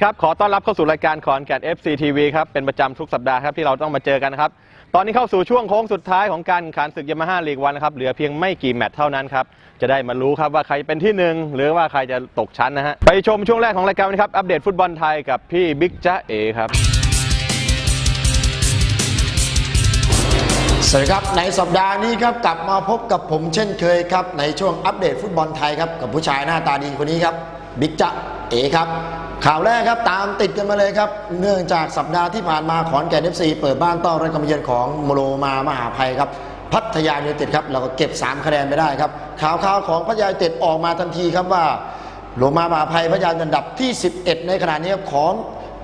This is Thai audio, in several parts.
ดีครับ ขอต้อนรับเข้าสู่รายการขอนแก่น FC TV ครับ เป็นประจำทุกสัปดาห์ครับที่เราต้องมาเจอกันครับ ตอนนี้เข้าสู่ช่วงโค้งสุดท้ายของการแข่งขันศึกยามาฮ่าลีกวันนะครับ เหลือเพียงไม่กี่แมตช์เท่านั้นครับ จะได้มารู้ครับว่าใครเป็นที่หนึ่งหรือว่าใครจะตกชั้นนะฮะ ไปชมช่วงแรกของรายการนนี้ครับ อัปเดตฟุตบอลไทยกับพี่บิ๊กจ๊ะเอครับ สวัสดีครับ ในสัปดาห์นี้ครับกลับมาพบกับผมเช่นเคยครับในช่วงอัปเดตฟุตบอลไทยครับกับผู้ชายหน้าตาดีคนนี้ครับบิ๊กจ๊ะเอครับ ข่าวแรกครับตามติดกันมาเลยครับ เนื่องจากสัปดาห์ที่ผ่านมาขอนแก่นเอฟซีเปิดบ้านต้อนรับการเยือนของโมโลมามหาภัยครับ พัทยายูนเต็ดครับเราก็เก็บ 3 คะแนนไปได้ครับข่าวข่าวของพัทยายูนเต็ดออกมาทันทีครับว่าโลมามหาภัยพัทยาอันดับที่ 11 ในขณะนี้ของ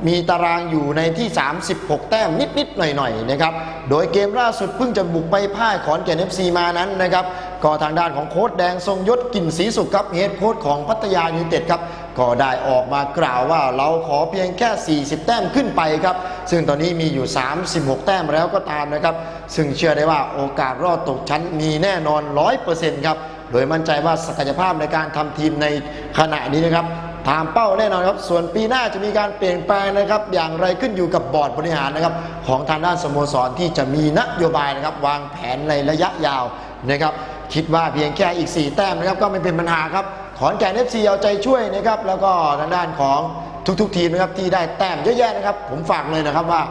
มีตารางอยู่ในที่ 36 แต้มนิด ๆ หน่อย ๆ นะครับ โดยเกมล่าสุดเพิ่งจะบุกไปพ่ายขอนแก่น FC มานั้นนะครับ ก็ทางด้านของโค้ชแดงทรงยศกลิ่นศรีสุขครับเฮดโค้ชของพัทยายูนเต็ดครับ ก็ได้ออกมากล่าวว่าเราขอเพียงแค่ 40 แต้มขึ้นไปครับ ซึ่งตอนนี้มีอยู่ 36 แต้มแล้วก็ตามนะครับ ซึ่งเชื่อได้ว่าโอกาสรอดตกชั้นมีแน่นอน 100%ครับโดยมั่นใจว่าศักยภาพในการทำทีมในขณะนี้นะครับตามเป้าแน่นอนครับ ส่วนปีหน้าจะมีการเปลี่ยนแปลงนะครับ อย่างไรขึ้นอยู่กับบอร์ดบริหารนะครับ ของทางด้านสโมสรที่จะมีนโยบายนะครับ วางแผนในระยะยาวนะครับ คิดว่าเพียงแค่อีก 4 แต้มนะครับ ก็ไม่เป็นปัญหาครับ ขอนแก่นเอฟซีเอาใจช่วยนะครับ แล้วก็ทางด้านของทุกๆ ทีมนะครับที่ได้แต้มเยอะแยะนะครับ ผมฝากเลยนะครับว่า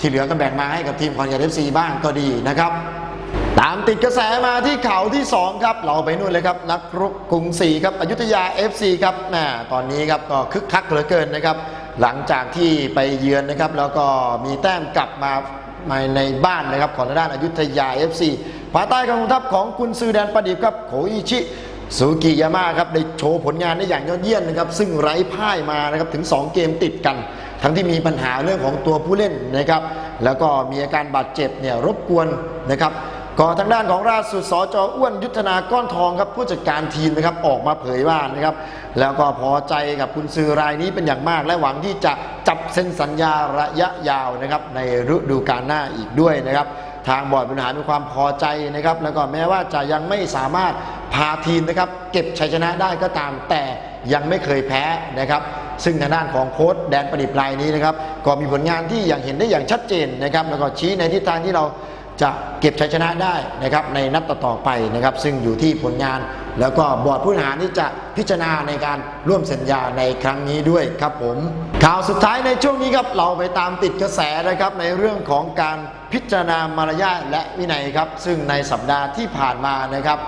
ที่เหลือก็แบ่งมาให้กับทีมขอนแก่นเอฟซีบ้างก็ดีนะครับ ตามติดกระแสมาที่เขาที่ 2 ครับ เราไปนู่นเลยครับ นักรุกกรุงศรีครับอยุธยา FC ครับแหมตอนนี้ครับก็คึกคักเหลือเกินนะครับ หลังจากที่ไปเยือนนะครับ แล้วก็มีแต้มกลับมามาในบ้านนะครับของด้านอยุธยา FC ภายใต้การกำกับของกุนซือแดนประดิษฐ์ครับโคอิชิ ซูกิยาม่าครับได้โชว์ผลงานได้อย่างยอดเยี่ยมนะครับ ซึ่งไร้พ่ายมานะครับถึง 2 เกมติดกัน ทั้งที่มีปัญหาเรื่องของตัวผู้เล่นนะครับ แล้วก็มีอาการบาดเจ็บเนี่ยรบกวนนะครับก็ทางด้านของราชสุดสจอ้วนยุทธนาก้อนทองครับผู้จัดการทีมนะครับออกมาเผยว่านะครับ แล้วก็พอใจกับคุณซื้อรายนี้เป็นอย่างมาก และหวังที่จะจับเซ็นสัญญาระยะยาวนะครับในฤดูกาลหน้าอีกด้วยนะครับ ทางบอร์ดบริหารมีความพอใจนะครับ แล้วก็แม้ว่าจะยังไม่สามารถพาทีมนะครับ เก็บชัยชนะได้ก็ตามแต่ยังไม่เคยแพ้นะครับ ซึ่งทางด้านของโค้ชแดนประดิษฐ์รายนี้นะครับ ก็มีผลงานที่อย่างเห็นได้อย่างชัดเจนนะครับ แล้วก็ชี้ในทิศทางที่เรา จะเก็บชัยชนะได้นะครับในนัดต่อๆไปนะครับ ซึ่งอยู่ที่ผลงาน แล้วก็บอร์ดผู้บริหารที่จะพิจารณาในการร่วมสัญญาในครั้งนี้ด้วยครับผมข่าวสุดท้ายในช่วงนี้ครับเราไปตามติดกระแสนะครับในเรื่องของการพิจารณามารยาทและวินัยครับ ซึ่งในสัปดาห์ที่ผ่านมานะครับ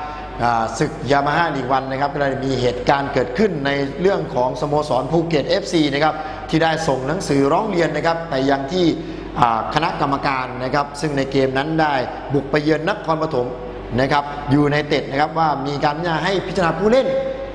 ศึกยามาฮ่าลีกวันนะครับก็ได้มีเหตุการณ์เกิดขึ้นในเรื่องของสโมสรภูเก็ต FC นะครับที่ได้ส่งหนังสือร้องเรียนนะครับไปยังที่ คณะกรรมการนะครับ ซึ่งในเกมนั้นได้บุกไปเยือนนครปฐมนะครับอยู่ในเต็ดนะครับว่ามีการพิจารณาให้พิจารณาผู้เล่น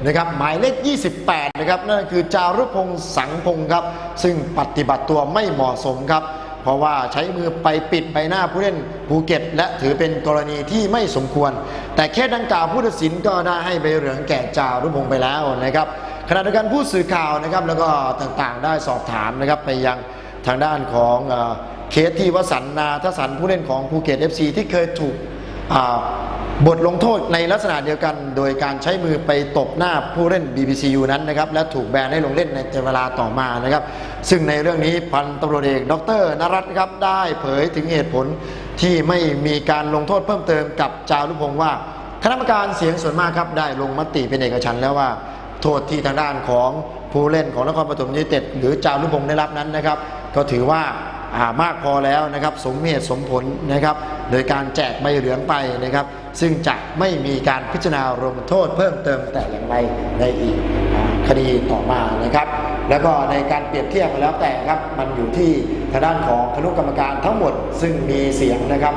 นะครับหมายเลข 28 นะครับ นั่นคือจารุพงศ์สังพงศ์ครับ ซึ่งปฏิบัติตัวไม่เหมาะสมครับ เพราะว่าใช้มือไปปิดใบหน้าผู้เล่นภูเก็ต และถือเป็นกรณีที่ไม่สมควร แต่เคสดังกล่าวผู้ตัดสินก็ได้ให้ใบเหลืองแก่จารุพงศ์ไปแล้วนะครับขณะเดียวกันผู้สื่อข่าวนะครับแล้วก็ต่างๆได้สอบถามนะครับไปยังทางด้านของ เคสที่วสันนาทสันผู้เล่นของภูเก็ต FC ที่เคยถูกบทลงโทษในลักษณะเดียวกัน โดยการใช้มือไปตบหน้าผู้เล่น BBCU นั้นนะครับและถูกแบนให้ลงเล่นในเวลาต่อมานะครับ ซึ่งในเรื่องนี้พันตำรวจเอกดรนรัตน์ครับได้เผยถึงเหตุผลที่ไม่มีการลงโทษเพิ่มเติมกับจารุพงศ์ว่า คณะกรรมการเสียงส่วนมากครับได้ลงมติเป็นเอกฉันแล้วว่าโทษที่ทางด้านของผู้เล่นของนครปฐมยูไนเต็ดหรือจารุพงศ์ได้รับนั้นนะครับ ก็ถือว่า มากพอแล้วนะครับสมเหตุสมผลนะครับ โดยการแจกใบเหลืองไปนะครับ ซึ่งจะไม่มีการพิจารณาลงโทษเพิ่มเติมแต่อย่างไรในอีกคดีต่อมานะครับ แล้วก็ในการเปรียบเทียบแล้วแต่ครับมันอยู่ที่ทางด้านของคณะกรรมการทั้งหมดซึ่งมีเสียงนะครับ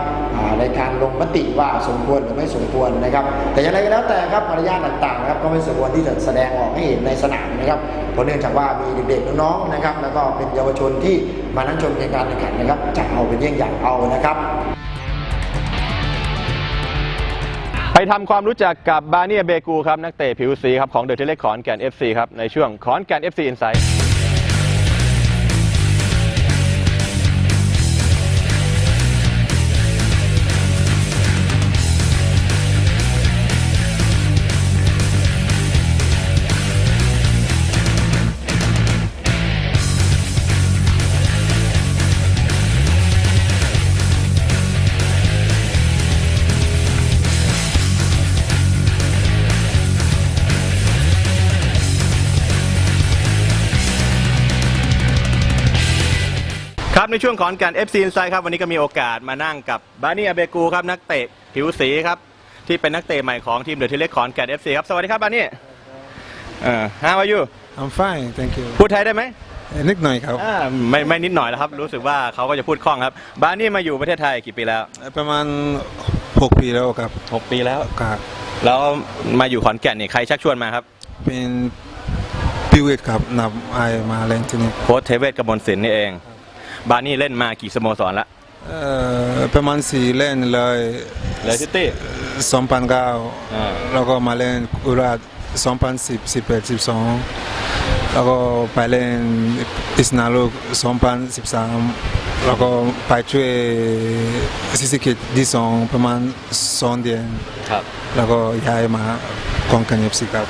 ในการลงมติว่าสมควรหรือไม่สมควรนะครับ แต่อย่างไรก็แล้วแต่ครับมารยาทต่างๆนะครับก็ไม่สมควรที่จะแสดงออกให้เห็นในสนามนะครับเพราะเนื่องจากว่ามีเด็กๆน้องๆนะครับ แล้วก็เป็นเยาวชนที่มานั่งชมในการแข่งขันนะครับจะเอาเป็นเยี่ยงอย่างเอานะครับไปทำความรู้จักกับบาเนียเบกูครับ นักเตะผิวสีครับ ของเดอะเทเลขอนแก่น FC ครับ ในช่วงขอนแก่น FC Insight ในช่วงของการ FC Insight ครับวันนี้ก็มีโอกาสมานั่งกับบานี่อาเบกูครับนักเตะผิวสีครับที่เป็นนักเตะใหม่ของทีมเดอะทีเล็กขอนแก่น FC ครับสวัสดีครับบานี่เอ่อ how are you I'm fine thank you พูดไทยได้ไหมเอ่อนิดหน่อยครับอ่าไม่ไม่นิดหน่อยแล้วครับ รู้สึกว่าเขาก็จะพูดคล่องครับบานี่มาอยู่ประเทศไทยกี่ปีแล้วเอ่อประมาณ 6 ปีแล้วครับ 6 ปีแล้วครับแล้วมาอยู่ขอนแก่นเนี่ยใครชักชวนมาครับ เป็นพิวิตครับนำไอมาเล่นที่นี่โค้ชเทเวศกมลศิลป์นี่เอง บานี่เล่นมากี่สโมสรละเอ่อประมาณสี่เล่นเลยเลยซิตี้2009อ่าแล้วก็มาเล่นอุราช2010 11 12แล้วก็ไปเล่นอิสนาลูก2013แล้วก็ไปช่วยซิซิกิตดีสองประมาณสองเดือนครับ แล้วก็ย้ายมากองกันเอฟซีครับ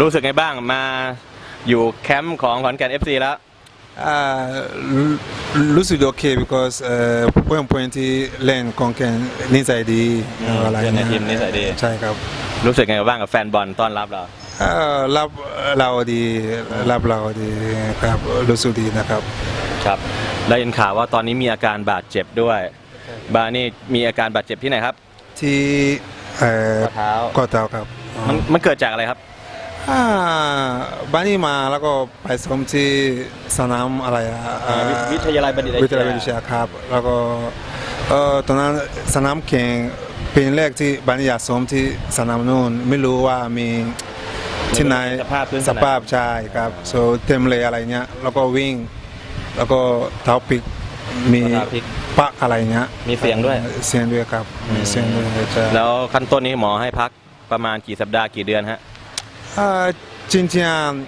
รู้สึกไงบ้างมาอยู่แคมป์ของขอนแก่น FC แล้วอ่ารู้รู้สึก โอเค because เอ่อเพื่อนเพื่อนที่เล่นกองกันนิสัยดีอืมอะไรเพื่อนในเงี้ยทีมนิสัยดี ใช่ครับรู้สึกไงบ้างกับแฟนบอลต้อนรับเราเอ่อรับเราดีรับเราดีครับรู้สึกดีนะครับครับได้ยินข่าวว่าตอนนี้มีอาการบาดเจ็บด้วย บานี่มีอาการบาดเจ็บที่ไหนครับ ที่เอ่อข้อเท้าข้อเท้าครับมันมันเกิดจากอะไรครับอ่า บ้านนี้มาแล้วก็ไปซ้อมที่สนามอะไรอะอ่าวิวิทยาลัยบัณฑิตวิทยาวิทยาลัยบัณฑิตวิทยาครับ แล้วก็เอ่อตอนนั้นสนามแข่งเป็นแรกที่บ้านนี้อยากซ้อมที่สนามนู่นไม่รู้ว่ามีที่ไหนสภาพพื้นสสนามภาพใช่ครับ so เต็มเลยอะไรเงี้ยแล้วก็วิ่ง แล้วก็เท้าปิกมีเท้าพลิกปักอะไรเงี้ยมีเสียงด้วยเสียงด้วยครับมีเสียงด้วยใช่แล้วขั้นต้นนี้หมอให้พักประมาณกี่สัปดาห์กี่เดือนฮะอ่า จริง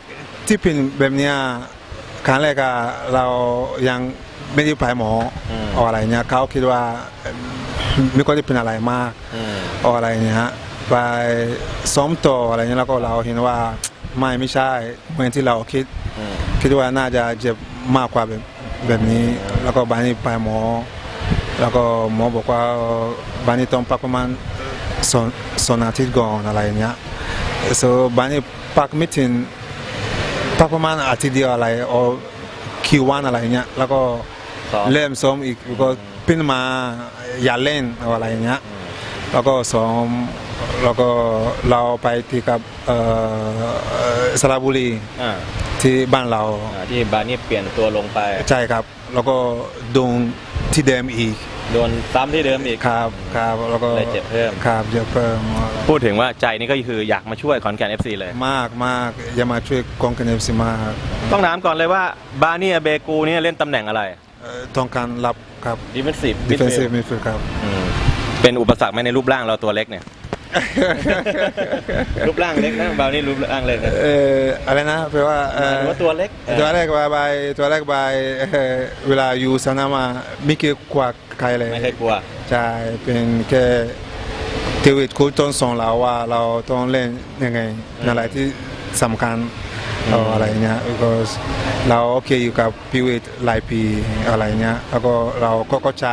ๆที่เป็นแบบเนี้ยครั้งแรกอะเรายังไม่ได้ไปหมออืมเอาอะไรเงี้ยเขาคิดว่าเอ่อไม่ก็ได้เป็นอะไรมากอืมเอาอะไรเงี้ยไปซ้อมต่ออะไรเงี้ยแล้วก็เราเห็นว่าไม่ไม่ใช่เหมือนที่เราคิดอืมคิดว่าน่าจะเจ็บมากกว่าแบบแบบนี้ แล้วก็บานี้ไปหมอ แล้วก็หมอบอกว่าบานี้ต้องพักประมาณสองสองอาทิตย์ก่อนอะไรเงี้ย so บานี้พักไม่ถึงพักประมาณอาทิตย์เดียวอะไรโอคิววันอะไรเงี้ยแล้วก็ซ้อม เริ่มซ้อมอีกก็เป็นมาอยากเล่นเอาอะไรเงี้ยแล้วก็ซ้อมแล้วก็เราไปที่กับเอ่อสระบุรีอ่าที่บ้านเรา อ่าที่บานี่เปลี่ยนตัวลงไป ใช่ครับ แล้วก็โดนที่เดิมอีก โดนซ้ำที่เดิมอีก ครับครับแล้วก็เลยเจ็บเพิ่ม ครับเจ็บเพิ่มพูดถึงว่าใจนี่ก็คืออยากมาช่วยขอนแก่น FC เลย มากมากอย่ามาช่วยกองกันเอฟซีมากต้องถามก่อนเลยว่าบานี่อาเบกูเนี่ยเล่นตำแหน่งอะไร เอ่อต้องการรับครับ defensive defensive midfield ครับอืมเป็นอุปสรรคไหมในรูปร่างเราตัวเล็กเนี่ย รูปร่างเล็กนะบานี่รูปร่างเล็กนะเอ่ออะไรนะแปลว่าหเอ่มายอถึงว่าตัวเล็กตัวแรกบายบายตัวแรกบายเอ่อเวลาอยู่สนามอะไม่เกี่ยวกว่าใครเลยไม่เคยกลัวใช่เป็นแค่เทวิตคูต้องสอนเราว่าเราต้องเล่นยังไงในอะไรที่สำคัญเอาอะไรเงี้ย because เราโอเคอยู่กับพิวิตหลายปีอะไรเงี้ยแล้วก็เราก็เข้าใจ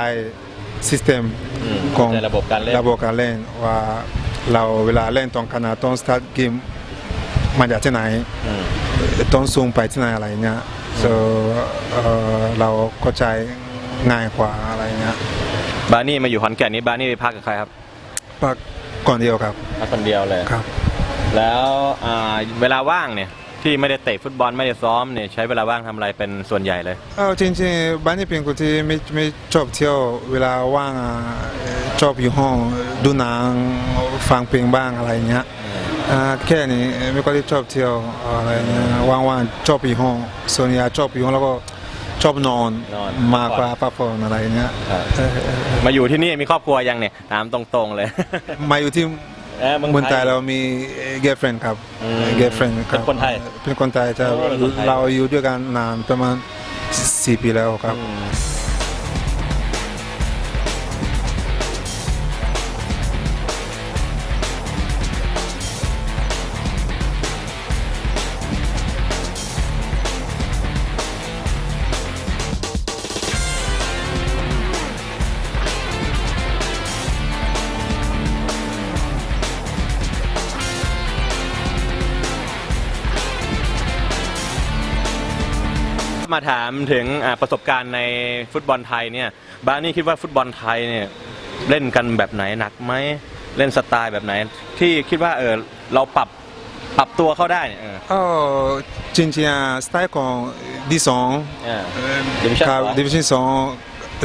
system อืมของในระบบการเล่นระบบการเล่นว่า เราเวลาเล่นตรงขนาดต้อง start game มาจากที่ไหนอืมต้องซูมไปที่ไหนอะไรเงี้ย so เอ่อเราเข้าใจง่ายกว่าอะไรเงี้ยบานี่มาอยู่ขอนแก่นนี้บานี่ไปพักกับใครครับพักก่อนเดียวครับพักคนเดียวเลยครับ แล้วอ่าเวลาว่างเนี่ยที่ไม่ได้เตะฟุตบอลไม่ได้ซ้อมเนี่ยใช้เวลาว่างทำอะไรเป็นส่วนใหญ่เลยเออจริงๆบ้านนี้เป็นคนที่ไม่ไม่ชอบเที่ยวเวลาว่างอะชอบอยู่ห้องดูหนัง ฟังเพลงบ้างอะไรเงี้ยอ่าแค่นี้ไม่ค่อยได้ชอบเที่ยวอะไรเงี้ยว่างๆชอบอยู่ห้องส่วนใหญ่ชอบอยู่ห้องแล้วก็ชอบนอนนอนมากกว่าพักผ่อนอะไรเงี้ยครับเออเออเออมาอยู่ที่นี่มีครอบครัวยังเนี่ยถามตรงๆเลย มาอยู่ที่เอ้ยเมืองเมืองไทไทยยเรามี girlfriend ครับอืม girlfriend ครับเป็นคนไทยเป็นคนไทยจะอ๋อเป็นคนไทยเราอยู่ด้วยกันนานประมาณสี่ปีแล้วครับ มมาถามถึงอ่าประสบการณ์ในฟุตบอลไทยเนี่ยบานี่คิดว่าฟุตบอลไทยเนี่ยเล่นกันแบบไหนหนักไหมเล่นสไตล์แบบไหน ที่คิดว่าเออเราปรับปรับตัวเข้าได้เนี่ยเออก็จริงๆสไตล์ของดีสองเออ Division ครับสองดิวิชั่นสอง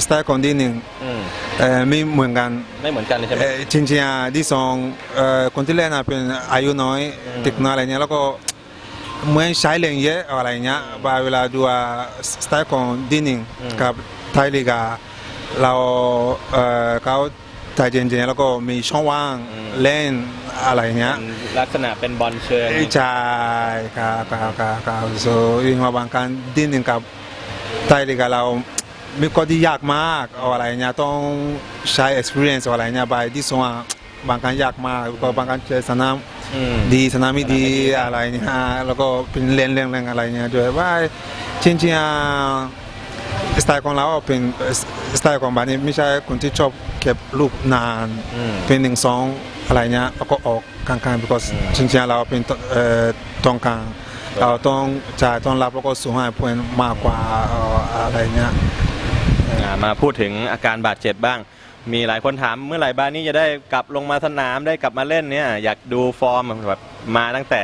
สไตล์ของดีหนึ่งอืมเอ่อไม่เหมือนกันไม่เหมือนกันเลยใช่ไหมเอ่อจริงๆดีสองเอ่อคนที่เล่นน่ะเป็นอายุน้อยอืมเด็กน้อยอะไรเงี้ยแล้วก็ เหมือนใช้แรงเยอะอะไรเงี้ยบาเวลาดูว่าสไตล์ของดีหนึ่งกับไทยลีกาเราเอ่อเขาใจเย็นๆแล้วก็มีช่องว่างเล่นอะไรเงี้ยเป็นลักษณะเป็นบอลเชิงใช่ครับครับครับครับ so ยิ่งมาบางการดินหนึ่งกับไทยลีกาเรามีข้อที่ยากมากอะไรเงี้ยต้องใช้ experience อะไรเงี้ยไปที่ส่วน บางการยากมากก็บางการเจอสนามอืมดีสนามไม่ดีอะไรเงี้ยแล้วก็เป็นเล่นเล่นเล่นอะไรเงี้ยด้วยว่าจริงๆอะสไตล์ของเราเป็นสไตล์ของบ้านนี้ไม่ใช่คนที่ชอบเก็บลูกนานอืมเป็นหนึ่งสองอะไรเงี้ยแล้วก็ออกกลางๆ because อืมจริงๆเราเป็นตเอ่อตรงกลางเราต้องจ่ายต้องรับแล้วก็สูงให้เพื่อนมากกว่าเอ่ออะไรเงี้ยอ่ามาพูดถึงอาการบาดเจ็บบ้าง มีหลายคนถามเมื่อไหร่บ้านนี้จะได้กลับลงมาสนามได้กลับมาเล่นเนี่ยอยากดูฟอร์มแบบมาตั้งแต่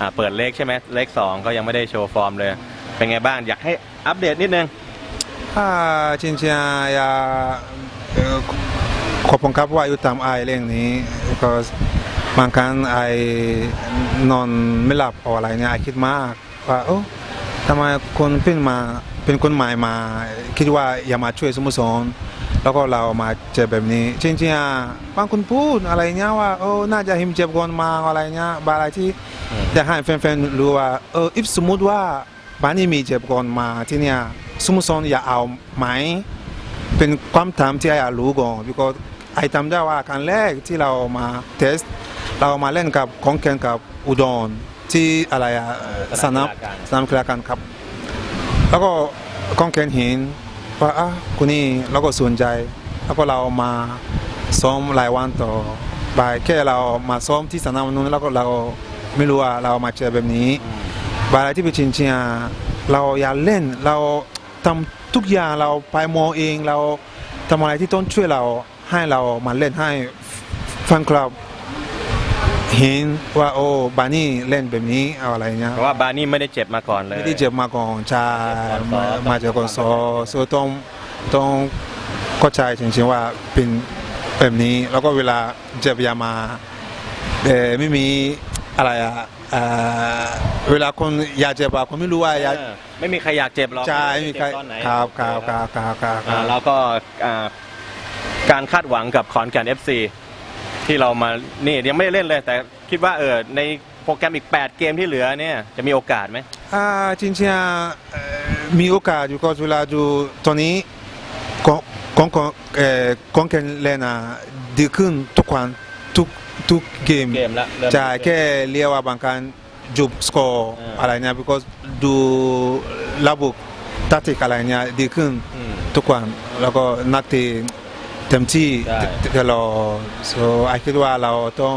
อ่าเปิดเลขใช่ไหมเลขสองก็ยังไม่ได้โชว์ฟอร์มเลย เป็นไงบ้างอยากให้อัปเดตนิดนึงถ้าจริงๆอยากเอ่อขอบคุณครับว่าอยู่ตามไอเรื่องนี้ because บางครั้งไอนอนไม่หลับ or อะไรเนี่ยไอคิดมากว่าโอ้ทำไมคนเพิ่งมาเป็นคนใหม่มา คิดว่าอย่ามาช่วยสโมสร แล้วก็เรามาเจอแบบนี้จริงๆอะบางคนพูดอะไรเงี้ยว่าโอ้น่าจะหิมเจ็บก่อนมาอะไรเงี้ยบางอะไรที่อืมอยากให้แฟนๆรู้ว่าเออ if สมมติว่าบ้านนี้มีเจ็บก่อนมาที่เนี่ยสโมสรอย่าเอาไหมเป็นความถามที่ไอ้อยากรู้ก่อน because ไอ้จำได้ว่าครั้งแรกที่เรามาเทสเรามาเล่นกับของแข่งกับอุดรที่อะไรอะสนามสนามกีฬาการครับ แล้วก็ของแข่งเห็น ว่าอะคนนี้เราก็สนใจ แล้วก็เรามาซ้อมหลายวันต่อไปแค่เรามาซ้อมที่สนามนู้นแล้วก็เราไม่รู้ว่าเรามาเจอแบบนี้บางอะไรที่เป็นจริงๆเราอยากเล่นเราทำทุกอย่างเราไปมองเองเราทำอะไรที่ต้องช่วยเราให้เรามาเล่นให้แฟนคลับ เห็นว่าโอ้บานี่เล่นแบบนี้เอาอะไรเงี้ยเพราะว่าบานี่ไม่ได้เจ็บมาก่อนเลยไม่ได้เจ็บมาก่อนใช่ก่อนซ้อมมาจากก่อนซอโซต้องต้องเข้าใจจริงๆว่าเป็นแบบนี้ แล้วก็เวลาเจ็บยามาเออไม่มีอะไรอะเอ่อเวลาคนอยากเจ็บอะคนไม่รู้ว่าอยากเออไม่มีใครอยากเจ็บหรอกใช่ไม่มีใครเจ็บตอนไหนครับครับครับครับครับคอ่ารับแล้วก็อ่าการคาดหวังกับขอนแก่น FC ที่เรามานี่ยังไม่ได้เล่นเลย แต่คิดว่าเออในโปรแกรมอีก 8 เกมที่เหลือเนี่ยจะมีโอกาสไหมอ่าจริงๆอะเอ่อมีโอกาสอยู่ก็เวลาดูตอนนี้ของของของเอ่อของแข่งเล่นอะดีขึ้นทุกวันทุกทุกเกม เกมละเริ่มใช่แค่เรียกว่าบางการจุบสกอร์อ่า อะไรเนี่ย because ดูระบบตัติกอะไรเนี่ยดีขึ้นอืม ทุกวันแล้วก็นักเตะ เต็มที่ใช่ตลอด so ไอคิดว่าเราต้อง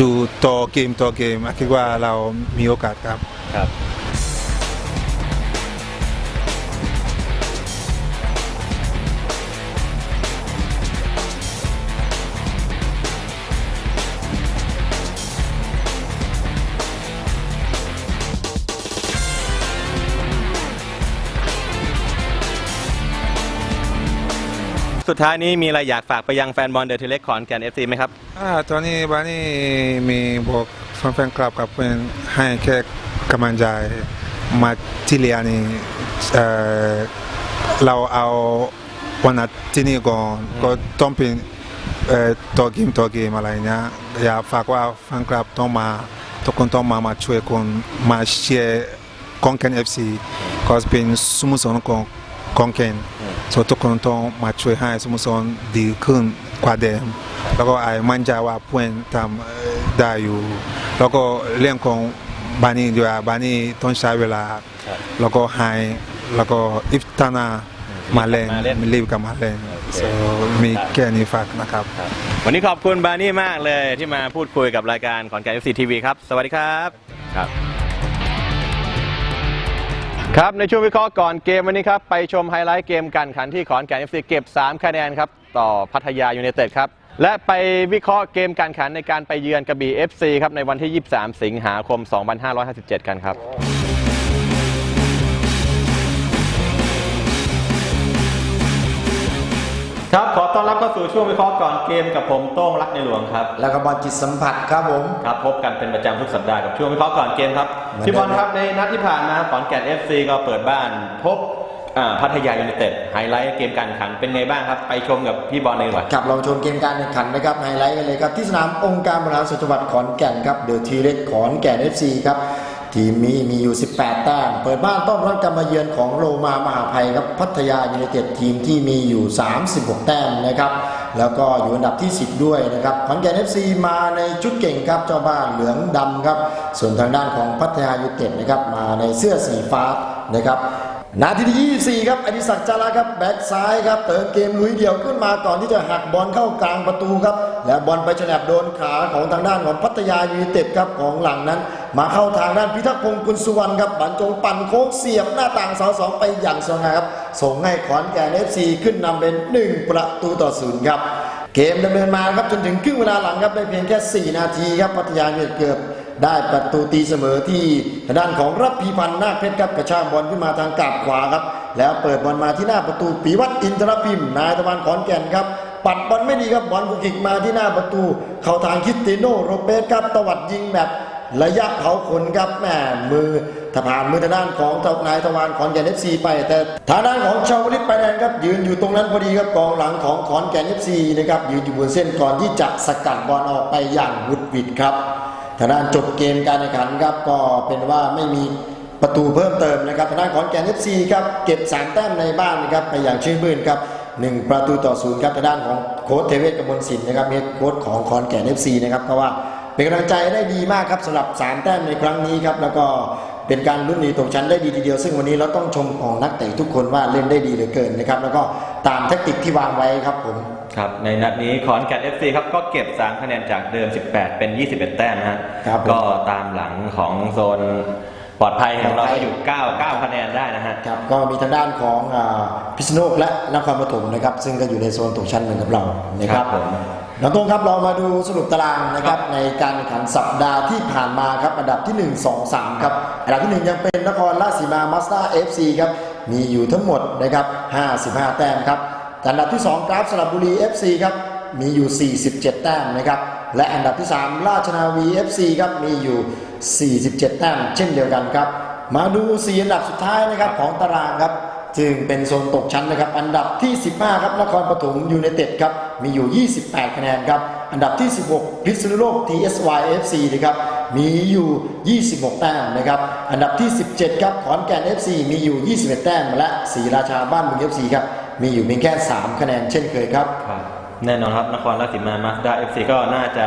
ดูต่อเกมต่อเกมไอคิดว่าเรามีโอกาสครับครับ สุดท้ายนี้มีอะไรอยากฝากไปยังแฟนบอลเดอะทีเล็กขอนแก่น FC ไหมครับอ่าตอนนี้บ้านนี้มีบอกแฟนคลับกับเพื่อนให้แค่กำลังใจมาที่เรียนนี่เอ่อเราเอาวันอาทิตย์นี้ก่อนก็ต้องเป็นเอ่อต่อเกมต่อเกมอะไรเงี้ยอยากฝากว่าแฟนคลับต้องมาทุกคนต้องมามาช่วยคนมาเชียร์กองแกนเอฟซีก็เป็นสโมุสรของกองแกน so ทุกคนต้องมาช่วยให้สโมุสรดีขึ้นกว่าเดิมแล้วก็ไอ้มั่นใจว่าเพื่อนทำได้อยู่ แล้วก็เรื่องของบานี่ด้วยบานี่ต้องใช้เวลา แล้วก็หายแล้วก็อิฟตานามาเล่นมาเล่นรีบกับมาเล่น so มีแค่นี้ฝากนะครับ วันนี้ขอบคุณบานี่มากเลยที่มาพูดคุยกับรายการขอนแก่น FC TV ครับ สวัสดีครับครับ ครับ ในช่วงวิเคราะห์ก่อนเกมวันนี้ครับ ไปชมไฮไลท์เกมการขันที่ขอนแก่นเอฟซีเก็บ 3 คะแนนครับ ต่อพัทยายูเนเต็ดครับ และไปวิเคราะห์เกมการขันในการไปเยือนกระบี่ FC ครับ ในวันที่ 23 สิงหาคม 2557 กันครับ ครับ ขอต้อนรับเข้าสู่ช่วงวิเคราะห์ก่อนเกมกับผมโต้งรักในหลวงครับ แล้วก็บอลจิตสัมผัสครับผม ครับพบกันเป็นประจำทุกสัปดาห์กับช่วงวิเคราะห์ก่อนเกมครับเหมือนเดิม พี่บอลครับในนัดที่ผ่านมาขอนแก่น FC ก็เปิดบ้าน พบอ่าพัทยายูไนเต็ดไฮไลท์เกมการแข่งขันเป็นไงบ้างครับ ไปชมกับพี่บอลเลยดีกว่า กับเราชมเกมการแข่งขันนะครับไฮไลท์กันเลยครับที่สนามองค์การบริหารส่วนจังหวัดขอนแก่นครับเดอะทีเล็กขอนแก่น FC ครับ ทีมนี้มีอยู่ 18 แต้ม เปิดบ้านต้อนรับการมาเยือนของโลมามหาภัยครับ พัทยายูไนเต็ดทีมที่มีอยู่ 36 แต้มนะครับ แล้วก็อยู่อันดับที่ 10 ด้วยนะครับขอนแก่น FC มาในชุดเก่งครับเจ้าบ้านเหลืองดำครับ ส่วนทางด้านของพัทยายูไนเต็ดนะครับมาในเสื้อสีฟ้านะครับ นาทีที่ 24 ครับอดิศักดิ์จาระครับแบ็กซ้ายครับเติมเกมลุยเดี่ยวขึ้นมาก่อนที่จะหักบอลเข้ากลางประตูครับ และบอลไปฉลับโดนขาของทางด้านของพัทยายูไนเต็ดครับของหลังนั้น มาเข้าทางด้านพิทักษ์พงศ์กุลสุวรรณครับบรรจงปั่นโค้งเสียบหน้าต่างเสาสองไปอย่างสวยงามครับ ส่งให้ขอนแก่นเอฟซีขึ้นนำเป็น 1 ประตูต่อศูนย์ครับ เกมดำเนินมาครับจนถึงครึ่งเวลาหลังครับได้เพียงแค่ 4 นาทีครับพัทยายูเต็ดเกือบ ได้ประตูตีเสมอที่ทางด้านของรับพีพันธ์นาคเพชรครับกระชากบอลขึ้นมาทางกาบขวาครับ แล้วเปิดบอลมาที่หน้าประตูปีวัฒน์อินทรพิมพ์นายตะวันขอนแก่นครับ ปัดบอลไม่ดีครับบอลบุกิกมาที่หน้าประตู เข้าทางคิสติโนโรเบสครับตวัดยิงแบบระยะเผาขนครับแหมมือถ้าผ่านมือทางด้านของนายตะวันขอนแก่นเอฟซีไป แต่ทางด้านของชาวลิตไปแดงครับ ยืนอยู่ตรงนั้นพอดีครับกองหลังของขอนแก่นเอฟซีนะครับยืนอยู่บนเส้นก่อนที่จะสกัดบอลออกไปอย่างวุดวิดครับ ทางด้านจบเกมการแข่งขันครับก็เป็นว่าไม่มีประตูเพิ่มเติมนะครับทางด้านขอนแก่นเอฟซีครับเก็บสามแต้มในบ้านนะครับไปอย่างชื่นมื่นครับหนึ่งประตูต่อศูนย์ครับทางด้านของโค้ชเทเวศกมลสินนะครับเฮดโค้ชของขอนแก่นเอฟซีนะครับเพราะว่าเป็นกำลังใจได้ดีมากครับสำหรับสามแต้มในครั้งนี้ครับแล้วก็ เป็นการลุ้นหนีตกชั้นได้ดีทีเดียว ซึ่งวันนี้เราต้องชมของนักเตะทุกคนว่าเล่นได้ดีเหลือเกินนะครับแล้วก็ตามแทคติกที่วางไว้ครับผมครับในนัดนี้ขอนแก่น FC ครับก็เก็บ 3 คะแนนจากเดิม 18 เป็น 21 แต้มนะฮะครับผม ก็ตามหลังของโซนปลอดภัยของเราก็อยู่ 9 9 คะแนนได้นะฮะ ครับก็มีทางด้านของอ่าพิษณุโลกและนครปฐมนะครับ ซึ่งก็อยู่ในโซนตกชั้นเหมือนกับเรานะครับครับผม น้องตรงครับเรามาดูสรุปตารางนะครับในการแข่งขันสัปดาห์ที่ผ่านมาครับอันดับที่ 1 2 3 ครับ อันดับที่ 1 ยังเป็นนครราชสีมามาสเตอร์เอฟซีครับมีอยู่ทั้งหมดนะครับ 55 แต้มครับอันดับที่ 2 กราฟสระบุรี FC ครับมีอยู่ 47 แต้มนะครับและอันดับที่ 3 ราชนาวี FC ครับมีอยู่ 47 แต้มเช่นเดียวกันครับ มาดู 4 อันดับสุดท้ายนะครับของตารางครับ ซึ่งเป็นโซนตกชั้นนะครับ อันดับที่ 15 ครับนครปฐมยูไนเต็ดครับ มีอยู่ 28 คะแนนครับ อันดับที่ 16 พิษณุโลก TSY FC นะครับ มีอยู่ 26 แต้มนะครับ อันดับที่ 17 ครับขอนแก่น FC มีอยู่ 21 แต้ม และศรีราชาบ้านเมือง FC ครับ มีอยู่เพียงแค่ 3 คะแนนเช่นเคยครับ แน่นอนครับนครราชสีมามาสด้าเอฟซีก็น่าจะ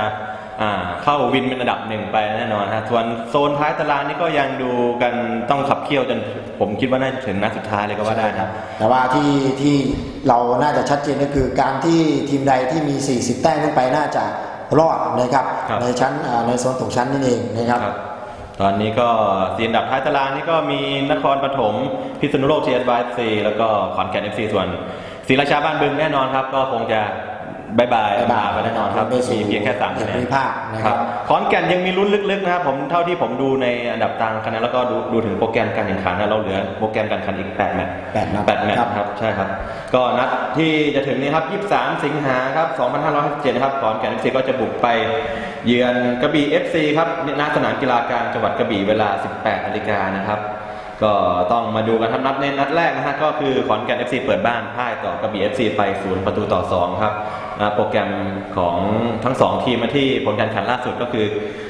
เข้าวินเป็นอันดับหนึ่งไปแน่นอนฮะส่วนโซนท้ายตารางนี่ก็ยังดูกันต้องขับเคี่ยวจนผมคิดว่าน่าจะถึงนัดสุดท้ายเลยก็ว่าได้นะแต่ว่าที่ที่เราน่าจะชัดเจนก็คือการที่ทีมใดที่มี 40 แต้มขึ้นไปน่าจะรอดนะครับครับในชั้นอ่าในโซนตกชั้นนั่นเองนะครับครับตอนนี้ก็สีอันดับท้ายตารางนี่ก็มีนครปฐมพิษณุโลกทีเอสบายซีแล้วก็ขอนแก่นเอฟซีส่วนศรีราชาบ้านบึงแน่นอนครับ ก็คงจะ บายบายบ๊ายบายไปแน่นอนครับไม่สู่มีเพียงแค่สามคะแนนภูมิภาคนะครับขอนแก่นยังมีลุ้นลึกๆนะครับผมเท่าที่ผมดูในอันดับตารางคะแนนแล้วก็ดูดูถึงโปรแกรมการแข่งขันนะเราเหลือโปรแกรมการแข่งขันอีก8แมตช์แปดนัดแปดแมตช์ครับครับใช่ครับ ก็นัดที่จะถึงนี้ครับ 23 สิงหาครับ 2557นะครับขอนแก่น FC ก็จะบุกไปเยือนกระบี่ FC ครับณสนามกีฬากลางจังหวัดกระบี่เวลา 18นาฬิกานะครับ ก็ต้องมาดูกันครับนัดในนัดแรกนะฮะก็คือขอนแก่น FC เปิดบ้านพ่ายต่อกระบี่ FC ไปศูนย์ประตูต่อ 2 ครับโปรแกรมของทั้ง 2 ทีมมาที่ผลการแข่งขันล่าสุดก็คือ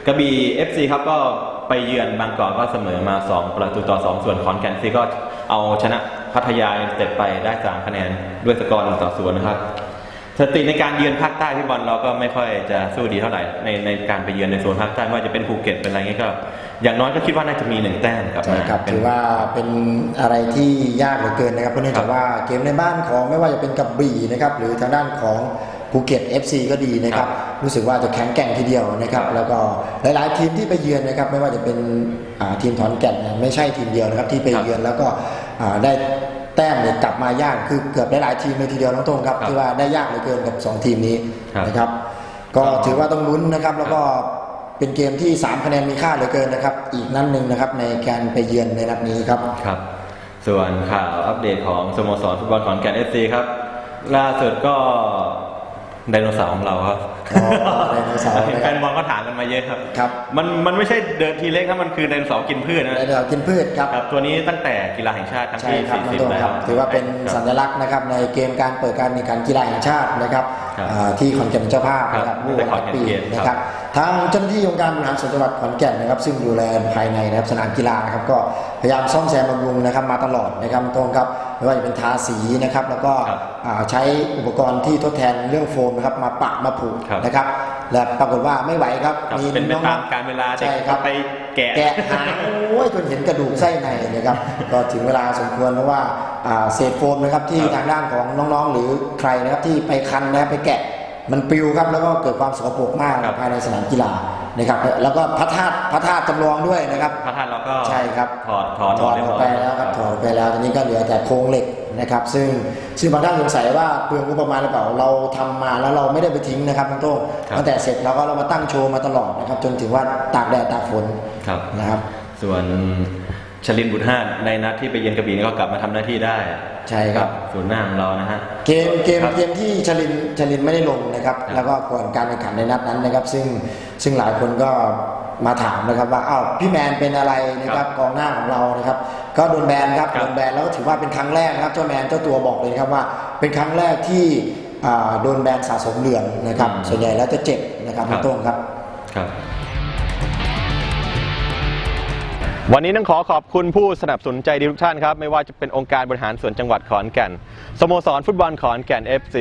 กระบี่ FC ครับก็ไปเยือนบางกอกก็เสมอมา 2 ประตูต่อ 2 ส่วนขอนแก่น FC ก็เอาชนะพัทยาเต็ดไปได้ 3 คะแนนด้วยสกอร์1ต่อ0นะครับ สถิติในการเยือนภาคใต้พี่บอลเราก็ไม่ค่อยจะสู้ดีเท่าไหร่ในในการไปเยือนในโซนภาคใต้ไม่ว่าจะเป็นภูเก็ตเป็นอะไรเงี้ยก็ อย่างน้อยก็คิดว่าน่าจะมีหนึ่งแต้มกลับใช่มาครับเป็นถือว่าเป็นอะไรที่ยากเหลือเกินนะครับเพราะเนื่องจากว่าเกมในบ้านของไม่ว่าจะเป็นกับบี่นะครับหรือทางด้านของภูเก็ต FC ก็ดีนะครับรู้สึกว่าจะแข็งแกร่งทีเดียวนะครับ แล้วก็หลาย ๆ ทีมที่ไปเยือนนะครับ ไม่ว่าจะเป็นอ่าทีมถอนแก่นเนี่ยไม่ใช่ทีมเดียวนะครับที่ไปครับเยือนแล้วก็อ่าได้แต้มเนี่ยกลับมายากคือเกือบหลายๆทีมเลยทีเดียวน้องโต้งครับครับที่ว่าได้ยากเหลือเกินกับสองทีมนี้ครับนะครับ ก็ถือว่าต้องลุ้นนะครับ แล้วก็เป็นเกมที่ 3 คะแนนมีค่าเหลือเกินนะครับ อีกนัดหนึ่งนะครับในการไปเยือนในนัดนี้ครับครับ ส่วนข่าวอัปเดตของสโมสรฟุตบอลขอนแก่นเอฟซีครับล่าสุดก็ไดโนเสาร์ของเราครับอ๋อ ไดโนเสาร์นะครับแฟนบอลก็ถามกันมาเยอะครับ ครับ มันมันไม่ใช่เดินทีเล็กครับมันคือไดโนเสาร์กินพืชนะในเรื่องกินพืชครับ ครับ ตัวนี้ตั้งแต่กีฬาแห่งชาติครั้งใช่ที่ครับน้อง40โต้งแล้คว รับถือว่าเป็นสัญลักษณ์นะครับในเกมการเปิดการแข่งขันกีฬาแห่งชาตินะครับครับอ่าที่ขอนแก่นเป็นเจ้าภาพนะคครัรับบเมื่อในวันขอนแก่นปีเกมนะคครัรับบทางเจ้าหน้าที่องค์การบริหารส่วนจังหวัดขอนแก่นนะครับ ซึ่งดูแลภายในนะครับสนามกีฬาครับก็พยายามซ่อมแซมบำรุงนะครับมาตลอดนะครับน้องโต้งครับไม่ว่าจะเป็นทาสีนะครับแล้วก็ครับอ่าใช้อุปกรณ์ที่ทดแทนเรื่องโฟมนะครับมาปะมาผูกครับนะครับ และปรากฏว่าไม่ไหวครับครับมีเป็นไปน้องๆตามการเวลาเด็กใช่ครับไปแกะ แกะหางโอ้ยจนเห็นกระดูกไส้ในนะครับ ก็ถึงเวลาสมควรเพราะว่าอ่าเศษโฟมนะครับที่ครับทางด้านของน้องๆ หรือใครนะครับที่ไปคันนะครับไปแกะมันปลิวครับแล้วก็เกิดความสกปรกมากครับภายในสนามกีฬา นะครับ แล้วก็พระธาตุพระธาตุจำลองด้วยนะครับพระธาตุเราก็ใช่ครับถอดถอนถอดเรีอยบอกร้ไปยแล้วครับถอดออกไปแล้วตอนนี้ก็เหลือแต่โครงเหล็กนะครับ ซึ่งซึ่งบางท่านสงสัยว่าเปลืองงบประมาณหรือเปล่าเราทำมาแล้วเราไม่ได้ไปทิ้งนะครับน้องโต้งครับตั้งแต่เสร็จเราก็เรามาตั้งโชว์มาตลอดนะครับ จนถึงว่าตากแดดตากฝนครับนะครับ ส่วน ชลินบุตรห้าในนัดที่ไปเยือนกระบี่นี่ก็กลับมาทำหน้าที่ได้ใช่ครับ ศูนย์หน้าของเรานะฮะเกมเกมครับ เกมที่ชลินชลินไม่ได้ลงนะครับ ครับ แล้วก็ก่อนการแข่งขันในนัดนั้นนะครับ ซึ่งซึ่งหลายคนก็มาถามนะครับว่าอ้าวพี่แมนเป็นอะไรนะครับกองหน้าของเรานะครับ ก็โดนแบนครับครับ โดนแบนแล้วก็ถือว่าเป็นครั้งแรกนะครับเจ้าแมนเจ้าตัวบอกเลยครับว่า เป็นครั้งแรกที่อ่าโดนแบนสะสมเหลืองนะครับอืมส่วนใหญ่แล้วจะเจ็บนะครับครับพี่โต้งครับ ครับ วันนี้ต้องขอขอบคุณผู้สนับสนุนใจดีทุกท่านครับ ไม่ว่าจะเป็นองค์การบริหารส่วนจังหวัดขอนแก่น สโมสรฟุตบอลขอนแก่น FC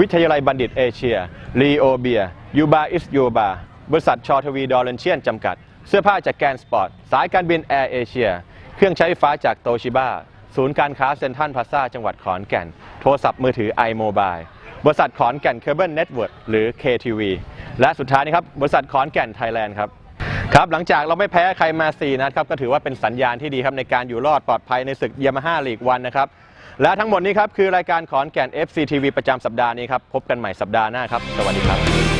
วิทยาลัยบัณฑิตเอเชียรีโอเบียยูบาอิสยูบาบริษัทชอทวีดอลเลนเชียนจำกัด เสื้อผ้าจากแกนสปอร์ต สายการบินแอร์เอเชียเครื่องใช้ไฟฟ้าจากโตชิบ้าศูนย์การค้าเซ็นทรัลพลาซ่าจังหวัดขอนแก่น โทรศัพท์มือถือ iMobile บริษัทขอนแก่นเคเบิลเน็ตเวิร์หรือ KTV และสุดท้ายนี้ครับ บริษัทขอนแก่นไทยแลนด์ครับ ครับหลังจากเราไม่แพ้ใครมา 4 นัดครับก็ถือว่าเป็นสัญญาณที่ดีครับในการอยู่รอดปลอดภัยในศึกยามาฮ่าลีกวันนะครับ และทั้งหมดนี้ครับคือรายการขอนแก่น FCTV ประจำสัปดาห์นี้ครับ พบกันใหม่สัปดาห์หน้าครับ สวัสดีครับ